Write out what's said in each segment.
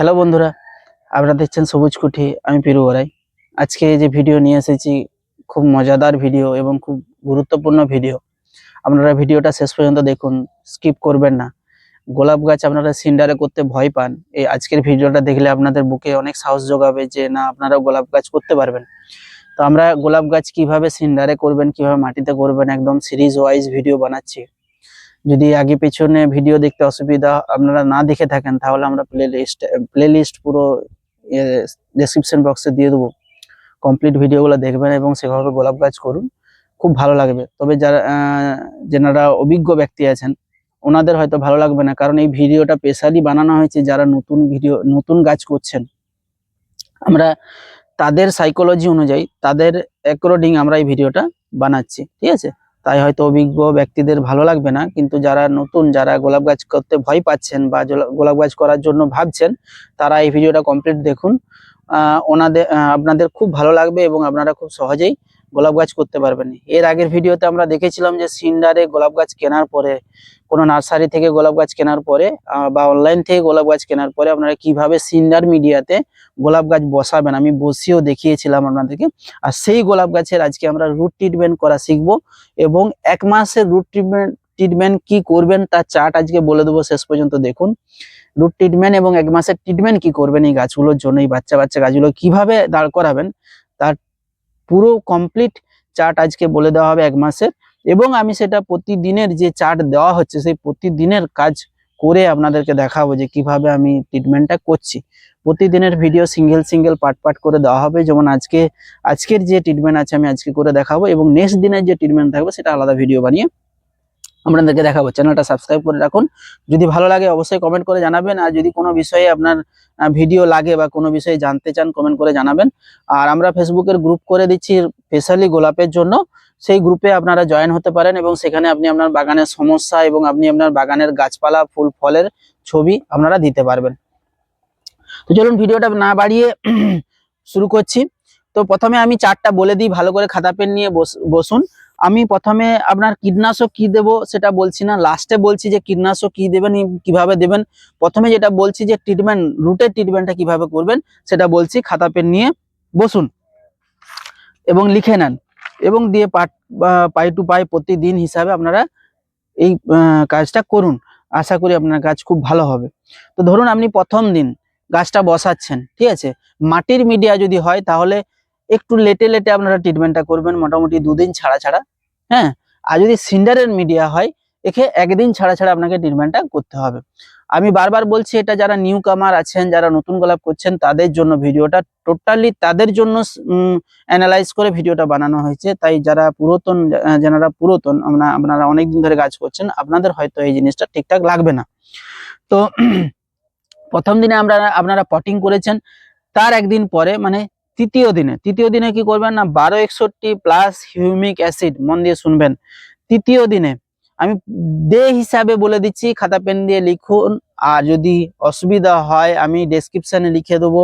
Hello বন্ধুরা, আপনারা দেখছেন সবুজ কুঠি, আমি পিরু ওরাই। আজকে যে ভিডিও নিয়ে এসেছি, খুব মজাদার ভিডিও এবং খুব গুরুত্বপূর্ণ ভিডিও। আপনারা ভিডিওটা শেষ পর্যন্ত দেখুন, স্কিপ করবেন না। গোলাপ গাছ আপনারা সিন্ডারে করতে ভয় পান, এই আজকের ভিডিওটা দেখলে আপনাদের বুকে অনেক সাহস যোগাবে যে, না, আপনারা গোলাপ গাছ করতে পারবেন। তো আমরা গোলাপ গাছ কীভাবে সিন্ডারে করবেন, কীভাবে মাটিতে করবেন, একদম সিরিজ ওয়াইজ ভিডিও বানাচ্ছি। যদি আগে পেছনে ভিডিও দেখতে অসুবিধা আপনারা না দেখে থাকেন, তাহলে আমরা প্লে লিস্ট প্লে লিস্ট পুরো ডেসক্রিপশন বক্সে দিয়ে দেবো। কমপ্লিট ভিডিওগুলো দেখবেন এবং সেভাবে গোলাপ গাছ করুন। খুব ভালো লাগবে। তবে যারা যেনারা অভিজ্ঞ ব্যক্তি আছেন, ওনাদের হয়তো ভালো লাগবে না। কারণ এই ভিডিওটা স্পেশালি বানানো হয়েছে যারা নতুন ভিডিও নতুন গাছ করছেন। আমরা তাদের সাইকোলজি অনুযায়ী, তাদের অ্যাকর্ডিং আমরা এই ভিডিওটা বানাচ্ছি। ঠিক আছে? তাই হয়তো অভিজ্ঞ ব্যক্তিদের ভালো লাগবে না। কিন্তু যারা নতুন, যারা গোলাপ গাছ করতে ভয় পাচ্ছেন বা গোলাপ গাছ করার জন্য ভাবছেন, তারা এই ভিডিওটা কমপ্লিট দেখুন। ওনাদের আপনাদের খুব ভালো লাগবে এবং আপনারা খুব সহজেই গোলাপ গাছ করতে পারবেন এর আগের ভিডিওতে আমরা দেখেছিলাম যে সিন্ডারে গোলাপ গাছ কেনার পরে, কোনো নার্সারি থেকে গোলাপ গাছ কেনার পরে বা অনলাইন থেকে গোলাপ গাছ কেনার পরে আপনারা কীভাবে সিন্ডার মিডিয়াতে গোলাপ গাছ বসাবেন, আমি বসিয়েও দেখিয়েছিলাম আপনাদেরকে। আর সেই গোলাপ গাছের আজকে আমরা রুট ট্রিটমেন্ট করা শিখব এবং এক মাসের রুট ট্রিটমেন্ট ট্রিটমেন্ট কি করবেন তার চার্ট আজকে বলে দেবো, শেষ পর্যন্ত দেখুন। রুট ট্রিটমেন্ট এবং এক মাসের ট্রিটমেন্ট কি করবেন এই গাছগুলোর জন্য, এই বাচ্চা বাচ্চা গাছগুলো কীভাবে দাঁড় করাবেন, তার পুরো কমপ্লিট চার্ট আজকে বলে দেওয়া হবে এক মাসের। এবং আমি সেটা প্রতিদিনের যে চার্ট দেওয়া হচ্ছে, সেই প্রতিদিনের কাজ করে আপনাদেরকে দেখাবো যে কীভাবে আমি ট্রিটমেন্টটা করছি। প্রতিদিনের video single single part part করে দেওয়া হবে। যেমন আজকে, আজকের যে ট্রিটমেন্ট আছে, আমি আজকে করে দেখাবো। এবং নেক্সট দিনের যে ট্রিটমেন্ট থাকবে, সেটা আলাদা ভিডিও বানিয়ে আপনাদেরকে দেখাবো। চ্যানেলটা সাবস্ক্রাইব করে রাখুন। যদি ভালো লাগে, অবশ্যই কমেন্ট করে জানাবেন। আর যদি কোনো বিষয়ে আপনার ভিডিও লাগে বা কোনো বিষয়ে জানতে চান কমেন্ট করে জানাবেন। আর আমরা ফেসবুকের গ্রুপ করে দিচ্ছি স্পেশালি গোলাপের জন্য। সেই গ্রুপে আপনারা জয়েন হতে পারেন এবং সেখানে আপনি আপনার বাগানের সমস্যা এবং আপনি আপনার বাগানের গাছপালা, ফুল, ফলের ছবি আপনারা দিতে পারবেন। তো চলুন ভিডিওটা না বাড়িয়ে শুরু করছি। তো প্রথমে আমি চারটা বলে দিই। ভালো করে খাতা, পেন নিয়ে বস- বসুন। আমি প্রথমে আপনার কীটনাশক কি দেব সেটা বলছি না। লাস্টে বলছি যে কীটনাশক কি দেবেন কীভাবে দেবেন। প্রথমে যেটা বলছি যে ট্রিটমেন্ট রুটের ট্রিটমেন্টটা কীভাবে করবেন, সেটা বলছি খাতা পেন নিয়ে বসুন এবং লিখে নেন এবং দিয়ে পাট পাই টু পাই প্রতিদিন হিসাবে আপনারা এই কাজটা করুন। আশা করি আপনার কাজ খুব ভালো হবে। তো ধরুন আপনি প্রথম দিন গাছটা বসাচ্ছেন, ঠিক আছে? মাটির মিডিয়া যদি হয় তাহলে একটু লেটে লেটে আপনারা ট্রিটমেন্টটা করবেন, মোটামুটি দুদিন ছাড়া ছাড়া হ্যাঁ? আর যদি সিন্ডারের মিডিয়া হয়, একে একদিন ছাড়া ছাড়া আপনাকে ট্রিটমেন্টটা করতে হবে। আমি বারবার বলছি, এটা যারা নিউ কামার আছেন, যারা নতুন গোলাপ করছেন, তাদের জন্য ভিডিওটা টোটালি তাদের জন্য অ্যানালাইজ করে ভিডিওটা বানানো হয়েছে। তাই যারা পুরাতন যারা পুরাতন, আমরা, আপনারা অনেকদিন ধরে কাজ করছেন, আপনাদের হয়তো এই জিনিসটা ঠিকঠাক লাগবে না। তো, প্রথম দিনে আমরা, আপনারা পটিং করেছেন। তার একদিন পরে মানে তৃতীয় দিনে তৃতীয় দিনে কি করবেন না, বারো একষট্টি প্লাস হিউমিক অ্যাসিড মন দিয়ে শুনবেন। তৃতীয় দিনে, আমি ডে হিসাবে বলে দিচ্ছি, খাতা পেন দিয়ে লিখুন, আর যদি অসুবিধা হয়, আমি ডেসক্রিপশানে লিখে দেবো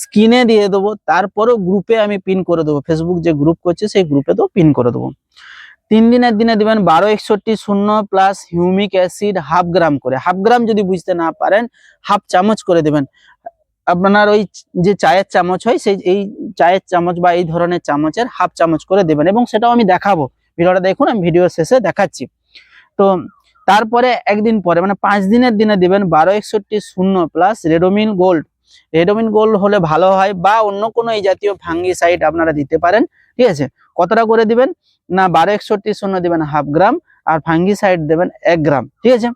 স্ক্রিনে দিয়ে দেবো, তারপরেও গ্রুপে আমি পিন করে দেবো। ফেসবুক যে গ্রুপ করছে, সেই গ্রুপে তো পিন করে দেবো। তিন দিনের দিনে দিবেন বারো একষট্টি শূন্য plus humic acid half gram করে। হাফ গ্রাম যদি বুঝতে না পারেন হাফ চামচ করে দেবেন। আপনার ওই যে চায়ের চামচ হয়, সেই, এই চায়ের চামচ বা এই ধরনের চামচের হাফ চামচ করে দেবেন এবং সেটাও আমি দেখাবো। ভিডিওটা দেখুন, আমি ভিডিও শেষে দেখাচ্ছি। তো তারপরে একদিন পরে মানে পাঁচ দিনের দিনে দিবেন বারো একষট্টি শূন্য plus Ridomil Gold. Ridomil Gold হলে ভালো হয় বা অন্য কোনো এই জাতীয় ফাঙ্গিসাইড আপনারা দিতে পারেন, ঠিক আছে? কতটা করে দিবেন? না, বারো একষট্টি শূন্য দিবেন হাফ গ্রাম আর ফাঙ্গিসাইড দেবেন এক গ্রাম, ঠিক আছে?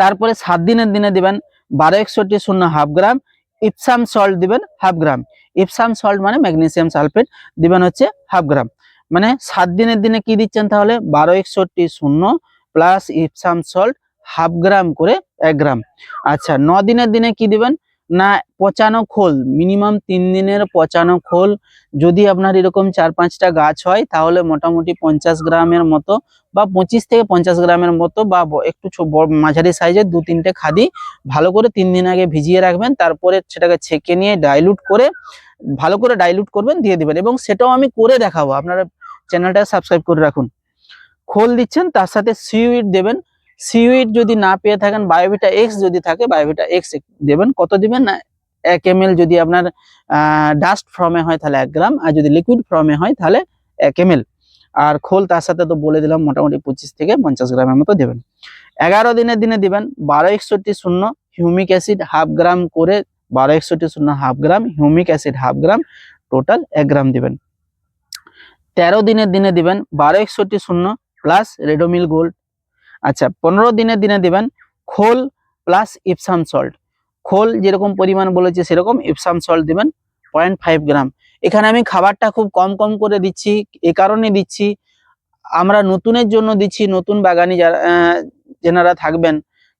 তারপরে সাত দিনের দিনে দিবেন বারো একষট্টি শূন্য হাফ গ্রাম ইপসাম সল্ট দিবেন হাফ গ্রাম। ইপসাম সল্ট মানে ম্যাগনেশিয়াম সালফেট দিবেন হচ্ছে হাফ গ্রাম। মানে সাত দিনের দিনে কি দিচ্ছেন তাহলে? বারো একষট্টি শূন্য plus Epsom salt half gram করে এক গ্রাম। আচ্ছা ন দিনের দিনে কি দিবেন? না, পচানো খোল, মিনিমাম তিন দিনের পচানো খোল। যদি আপনার এরকম চার পাঁচটা গাছ হয়, তাহলে মোটামুটি পঞ্চাশ গ্রামের মতো বা পঁচিশ থেকে পঞ্চাশ গ্রামের মতো বা একটু মাঝারি সাইজের দু তিনটে খাদি ভালো করে তিন দিন আগে ভিজিয়ে রাখবেন, তারপরে সেটাকে ছেঁকে নিয়ে ডাইলুট করে ভালো করে ডাইলুট করবেন, দিয়ে দিবেন। এবং সেটাও আমি করে দেখাবো। আপনারা চ্যানেলটা সাবস্ক্রাইব করে রাখুন। খোল দিচ্ছেন, তার সাথে সিউইড দেবেন। সিউইড যদি না পেয়ে থাকেন বায়োভিটা এক্স যদি থাকে বায়োভিটা এক্স দেবেন। কত দিবেন? না, এক এম যদি আপনার ডাস্ট ফর্মে হয়, তাহলে এক গ্রাম। আর যদি লিকুইড ফর্মে হয়, তাহলে এক এম আর খোল, তার সাথে তো বলে দিলাম, মোটামুটি পঁচিশ থেকে পঞ্চাশ গ্রামের মতো দেবেন। এগারো দিনের দিনে দিবেন, বারো একষট্টি শূন্য হিউমিক অ্যাসিড হাফ গ্রাম করে বারো একষট্টি শূন্য half gram humic acid half gram total এক গ্রাম দিবেন। তেরো দিনের দিনে দিবেন, বারো একষট্টি শূন্য প্লাস রেডোমিল গোল্ড আচ্ছা পনেরো দিনের দিনে দিবেন খোল প্লাস ইপসাম সল্ট খোল যেরকম পরিমাণ বলেছে সেরকম ইপসাম সল্ট দিবেন পয়েন্ট ফাইভ গ্রাম এখানে আমি খাবারটা খুব কম কম করে দিচ্ছি, এ কারণে দিচ্ছি, আমরা নতুনের জন্য দিচ্ছি, নতুন বাগানি যারা যেনারা থাকবেন,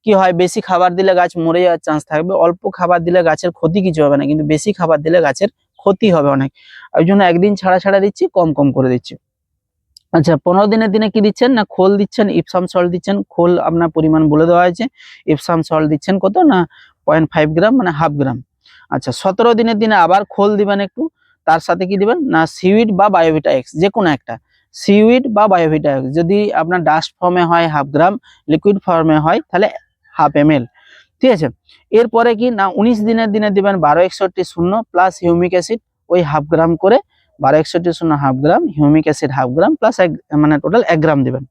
কি হয় বেশি খাবার দিলে গাছ মরে যাওয়ার চান্স থাকবে, অল্প খাবার দিলে গাছের ক্ষতি কিছু হবে না, কিন্তু বেশি খাবার দিলে গাছের ক্ষতি হবে অনেক। ওই জন্য একদিন ছাড়া ছাড়া দিচ্ছি, কম কম করে দিচ্ছি। আচ্ছা পনেরো দিনের দিনে কি দিচ্ছেন? না খোল দিচ্ছেন? ইপসাম সল্ট দিচ্ছেন? খোল আপনার পরিমাণ বলে দেওয়া হয়েছে। ইপসাম সল্ট দিচ্ছেন কত? না, পয়েন্ট ফাইভ গ্রাম মানে হাফ গ্রাম। আচ্ছা সতেরো দিনের দিনে আবার খোল দিবেন একটু। তার সাথে কি দিবেন? না, সিউইড বা বায়োভিটা এক্স, যে কোনো একটা। সিউইড বা বায়োভিটা এক্স, যদি আপনার ডাস্ট ফর্মে হয় হাফ গ্রাম, লিকুইড ফর্মে হয়, তাহলে হাফ এম ঠিক আছে? এরপরে কি? না, উনিশ দিনের দিনে দিবেন বারো একষট্টি শূন্য, প্লাস হিউমিক অ্যাসিড, ওই হাফ গ্রাম করে বারো একষট্টি শূন্য half gram, humic acid half gram plus এক মানে টোটাল এক গ্রাম দেবেন।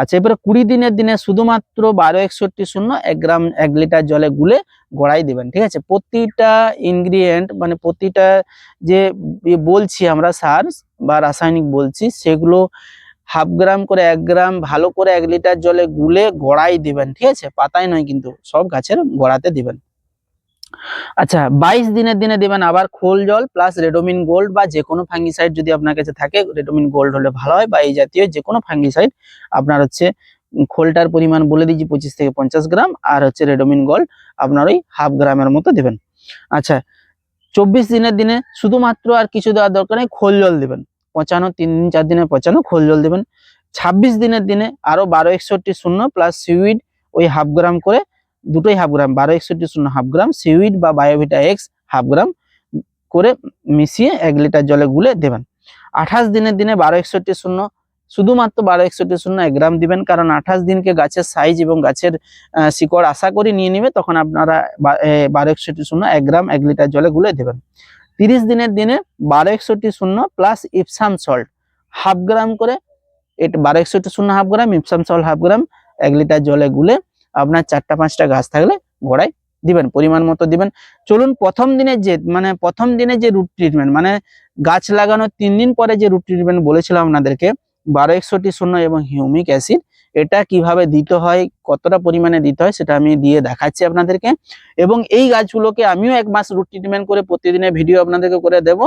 আচ্ছা এবারে কুড়ি দিনের দিনে শুধুমাত্র বারো একষট্টি শূন্য, এক গ্রাম, এক লিটার জলে গুলে গড়াই দিবেন, ঠিক আছে? প্রতিটা ইনগ্রিডিয়েন্ট মানে প্রতিটা যে বলছি আমরা সার বা রাসায়নিক বলছি, সেগুলো হাফ গ্রাম করে এক গ্রাম, ভালো করে এক লিটার জলে গুলে গড়াই দিবেন, ঠিক আছে? পাতায় নয় কিন্তু, সব গাছের গোড়াতে দিবেন। আচ্ছা বাইশ দিনের দিনে দিবেন আবার খোল জল প্লাস রেডোমিন গোল্ড বা যে কোনো ফাঙ্গিসাইড যদি আপনার কাছে থাকে রেডোমিন গোল্ড হলে ভালো হয় বা এই জাতীয় যে কোনো ফাঙ্গিসাইড আপনার হচ্ছে খোলটার পরিমাণ বলে দিচ্ছি পঁচিশ থেকে পঞ্চাশ গ্রাম আর হচ্ছে রেডোমিন গোল্ড আপনার ওই হাফ গ্রামের মতো দেবেন। আচ্ছা চব্বিশ দিনের দিনে শুধুমাত্র আর কিছু দেওয়ার দরকার নেই, খোল জল দেবেন। পচানো, তিন দিন, চার দিনে পচানো খোল জল দিবেন। ছাব্বিশ দিনের দিনে আরও বারো, একষট্টি, শূন্য প্লাস সিউইড ওই হাফ গ্রাম করে দুটোই হাফ গ্রাম বারো একষট্টি শূন্য হাফ গ্রাম সিউইড বা বায়োভিটা এক্স হাফ গ্রাম করে মিশিয়ে এক লিটার জলে গুলে দেবেন। আঠাশ দিনের দিনে বারো একষট্টি শূন্য, শুধুমাত্র বারো একষট্টি শূন্য এক গ্রাম দিবেন, কারণ আঠাশ দিনকে গাছের সাইজ এবং গাছের শিকড় আশা করি নিয়ে নেবে, তখন আপনারা বারো একষট্টি শূন্য এক গ্রাম এক লিটার জলে গুলে দেবেন। তিরিশ দিনের দিনে বারো একষট্টি শূন্য plus Epsom salt half gram করে, এটা বারো একষট্টি শূন্য half gram Epsom salt half gram এক লিটার জলে গুলে আপনার চারটা পাঁচটা গাছ থাকলে গোড়ায় দিবেন, পরিমাণ মতো দিবেন। চলুন প্রথম দিনের যে মানে প্রথম দিনে যে রুট ট্রিটমেন্ট মানে গাছ লাগানোর তিন দিন পরে যে রুট ট্রিটমেন্ট বলেছিলাম আপনাদেরকে বারো একষট্টি শূন্য এবং হিউমিক অ্যাসিড এটা কীভাবে দিতে হয়, কতটা পরিমাণে দিতে হয় সেটা আমি দিয়ে দেখাচ্ছি আপনাদেরকে। এবং এই গাছগুলোকে আমিও এক মাস রুট ট্রিটমেন্ট করে প্রতিদিনের ভিডিও আপনাদেরকে করে দেব।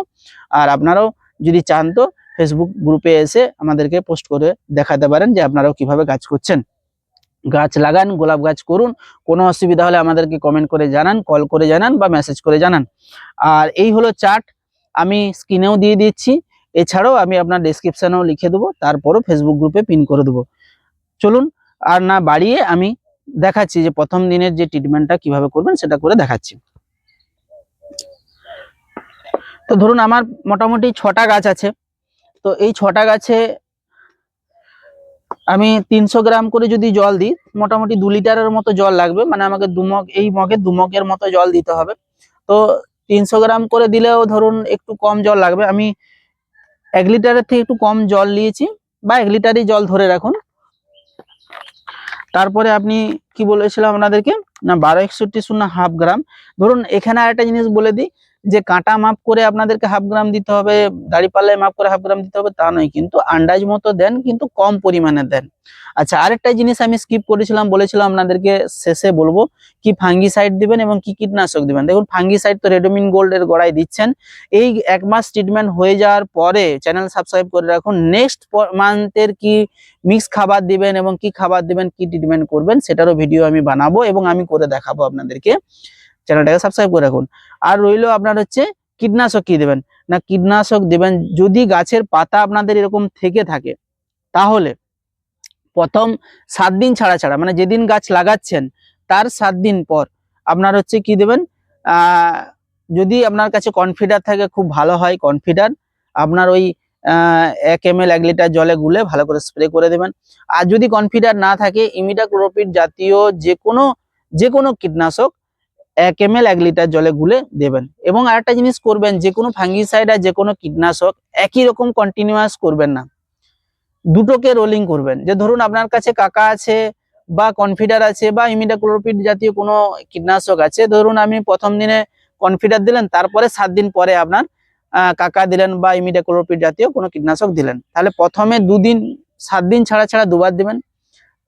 আর আপনারাও যদি চান তো ফেসবুক গ্রুপে এসে আমাদেরকে পোস্ট করে দেখাতে পারেন যে আপনারাও কীভাবে গাছ করছেন। গাছ লাগান, গোলাপ গাছ করুন, কোনো অসুবিধা হলে আমাদেরকে কমেন্ট করে জানান কল করে জানান বা মেসেজ করে জানান। আর এই হলো চার্ট আমি স্ক্রিনেও দিয়ে দিচ্ছি, এছাড়াও আমি আপনার ডেসক্রিপশনেও লিখে দেবো, তারপরও ফেসবুক গ্রুপে পিন করে দেবো। চলুন, আর না বাড়িয়ে আমি দেখাচ্ছি যে প্রথম দিনের যে ট্রিটমেন্টটা কীভাবে করবেন, সেটা করে দেখাচ্ছি। তো ধরুন আমার মোটামুটি ছটা গাছ আছে, তো এই ছটা গাছে আমি তিনশো গ্রাম করে যদি জল দিই, মোটামুটি দু লিটারের মতো জল লাগবে। মানে আমাকে দুমগ এই মগে দুমগের মতো জল দিতে হবে। তো তিনশো গ্রাম করে দিলেও ধরুন একটু কম জল লাগবে। আমি এক লিটারের থেকে একটু কম জল নিয়েছি, বা এক লিটারই জল ধরে রাখুন। তারপরে আপনি কি বলেছিলাম আপনাদেরকে? না, বারো একষট্টি শূন্য হাফ গ্রাম। ধরুন এখানে আরেকটা জিনিস বলে দিই যে কাঁটা মাপ করে আপনাদেরকে হাফ গ্রাম দিতে হবে দাড়িপাল্লায় মাপ করে হাফ গ্রাম দিতে হবে, তা নয়। কিন্তু আন্দাজ মতো দেন, কিন্তু কম পরিমাণে দেন। আচ্ছা আরেকটা জিনিস আমি স্কিপ করেছিলাম, বলেছিলাম আপনাদেরকে শেষে বলব, কি ফাঙ্গিসাইড দিবেন এবং কি কীটনাশক দিবেন। দেখুন ফাঙ্গি ফাঙ্গিসাইড তো রেডোমিন গোল্ডের গড়াই দিচ্ছেন। এই এক মাস ট্রিটমেন্ট হয়ে যাওয়ার পরে চ্যানেল সাবস্ক্রাইব করে রাখুন। নেক্সট মান্থের কি মিক্স খাবার দিবেন এবং কি খাবার দিবেন, কি ট্রিটমেন্ট করবেন, সেটারও ভিডিও আমি বানাবো এবং আমি করে দেখাবো আপনাদেরকে। চ্যানেলটাকে সাবস্ক্রাইব করে রাখুন। আর রইল আপনার হচ্ছে কীটনাশক কি দেবেন? না, কীটনাশক দেবেন যদি গাছের পাতা আপনাদের এরকম থেকে থাকে, তাহলে প্রথম সাত দিন ছাড়া ছাড়া মানে যেদিন গাছ লাগাচ্ছেন, তার সাত দিন পর আপনার হচ্ছে কি দেবেন? যদি আপনার কাছে কনফিডার থাকে, খুব ভালো হয় কনফিডার আপনার ওই এক এম এল এক লিটার জলে গুলে ভালো করে স্প্রে করে দেবেন। আর যদি কনফিডার না থাকে ইমিডাক্লোপিড জাতীয় যে কোনো যে কোনো কীটনাশক এক এম এক লিটার জলে গুলে দেবেন। এবং আরেকটা জিনিস করবেন, যে কোনো ফাঙ্গিসাইড আর যে কোনো কীটনাশক একই রকম কন্টিনিউয়াস করবেন না। দুটোকে রোলিং করবেন। যে ধরুন আপনার কাছে কাকা আছে বা কনফিডার আছে বা ইমিডাক্লোপিড জাতীয় কোনো কীটনাশক আছে, ধরুন আমি প্রথম দিনে কনফিডার দিলেন, তারপরে সাত দিন পরে আপনার কাকা দিলেন বা ইমিডাক্লোপিড জাতীয় কোনো কীটনাশক দিলেন। তাহলে প্রথমে দুদিন, সাত দিন ছাড়া ছাড়া দুবার দিবেন,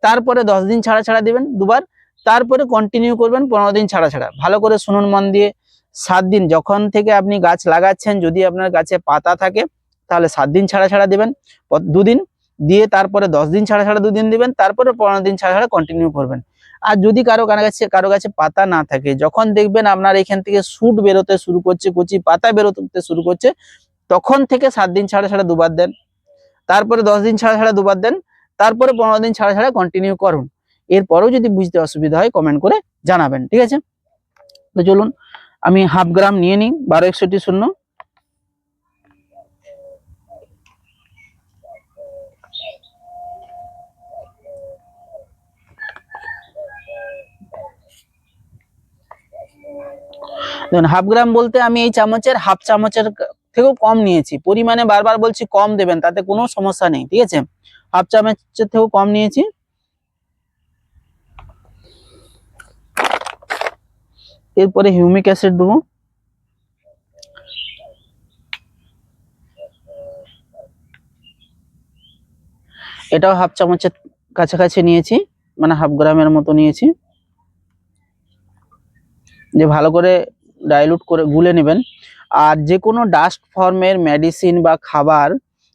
তারপরে দশ দিন ছাড়া ছাড়া দিবেন, দুবার তারপরে কন্টিনিউ করবেন পনেরো দিন ছাড়া ছাড়া। ভালো করে শুনুন মন দিয়ে। সাত দিন, যখন থেকে আপনি গাছ লাগাচ্ছেন, যদি আপনার গাছে পাতা থাকে, তাহলে সাত দিন ছাড়া ছাড়া দেবেন। দুদিন দিয়ে তারপরে দশ দিন ছাড়া ছাড়া দুদিন দিবেন, তারপরে পনেরো দিন ছাড়া ছাড়া কন্টিনিউ করবেন। আর যদি কারও কারও কাছে কারও কাছে পাতা না থাকে, যখন দেখবেন আপনার এখান থেকে শুট বেরোতে শুরু করছে, কচি পাতা বেরোতে শুরু করছে, তখন থেকে সাত দিন ছাড়া ছাড়া দুবার দেন। তারপরে দশ দিন ছাড়া ছাড়া দুবার দেন, তারপরে পনেরো দিন ছাড়া ছাড়া কন্টিনিউ করুন। এরপরেও যদি বুঝতে অসুবিধা হয় কমেন্ট করে জানাবেন, ঠিক আছে? তো চলুন, আমি হাফ গ্রাম নিয়ে নিই, বারো একষট্টি শূন্য। দেখুন হাফ গ্রাম বলতে আমি এই চামচের হাফ চামচের থেকেও কম নিয়েছি। পরিমাণে বারবার বলছি কম দেবেন, তাতে কোনো সমস্যা নেই, ঠিক আছে? হাফ চামচের থেকেও কম নিয়েছি। এরপরে হিউমিক অ্যাসিড দেবো। এটাও হাফ চামচের কাছাকাছি নিয়েছি মানে হাফ গ্রামের মতো নিয়েছি। যে ভালো করে ডাইলুট করে গুলে নেবেন। আর যে কোনো ডাস্ট ফর্মের মেডিসিন বা খাবার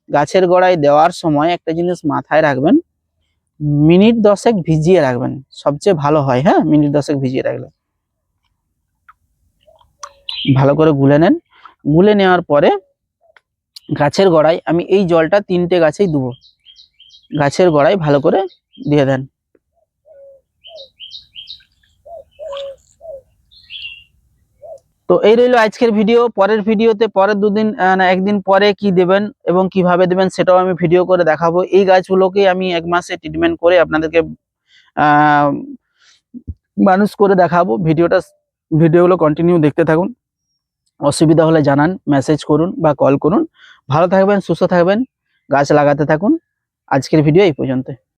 গাছের গোড়ায় দেওয়ার সময় একটা জিনিস মাথায় রাখবেন। মিনিট দশেক ভিজিয়ে রাখবেন। সবচেয়ে ভালো হয় হ্যাঁ? মিনিট দশেক ভিজিয়ে রাখলে। ভালো করে গুলে নেন। গুলে নেওয়ার পরে গাছের গোড়ায় আমি এই জলটা তিনটে গাছেই দেবো। গাছের গোড়ায় ভালো করে দিয়ে দেন। তো এই রইল আজকের ভিডিও। পরের ভিডিওতে পরের দুদিন না, একদিন পরে কি দেবেন এবং কীভাবে দেবেন সেটাও আমি ভিডিও করে দেখাবো। এই গাছগুলোকে আমি এক মাসে ট্রিটমেন্ট করে আপনাদেরকে মানুষ করে দেখাবো। ভিডিওটা, ভিডিওগুলো কন্টিনিউ দেখতে থাকুন। অসুবিধা হলে জানান মেসেজ করুন বা কল করুন। ভালো থাকবেন, সুস্থ থাকবেন, গাছ লাগাতে থাকুন। আজকের ভিডিও এই পর্যন্ত